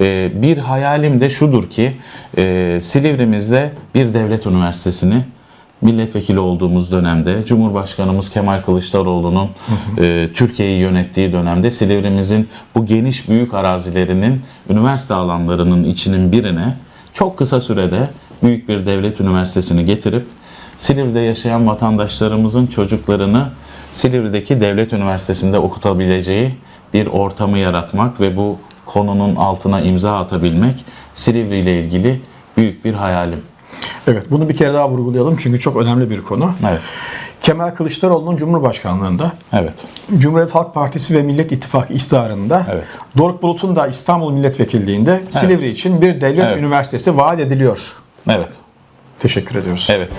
E, bir hayalim de şudur ki e, Silivrimizde bir devlet üniversitesini milletvekili olduğumuz dönemde Cumhurbaşkanımız Kemal Kılıçdaroğlu'nun e, Türkiye'yi yönettiği dönemde Silivrimizin bu geniş büyük arazilerinin üniversite alanlarının içinin birine çok kısa sürede büyük bir devlet üniversitesini getirip Silivri'de yaşayan vatandaşlarımızın çocuklarını Silivri'deki devlet üniversitesinde okutabileceği bir ortamı yaratmak ve bu konunun altına imza atabilmek Silivri ile ilgili büyük bir hayalim. Evet bunu bir kere daha vurgulayalım çünkü çok önemli bir konu. Evet. Kemal Kılıçdaroğlu'nun Cumhurbaşkanlığında, Evet. Cumhuriyet Halk Partisi ve Millet İttifakı iktidarında, Evet. Doruk Bulut'un da İstanbul Milletvekilliğinde Silivri için bir devlet Evet. üniversitesi vaat ediliyor. Evet. Teşekkür ediyoruz. Evet.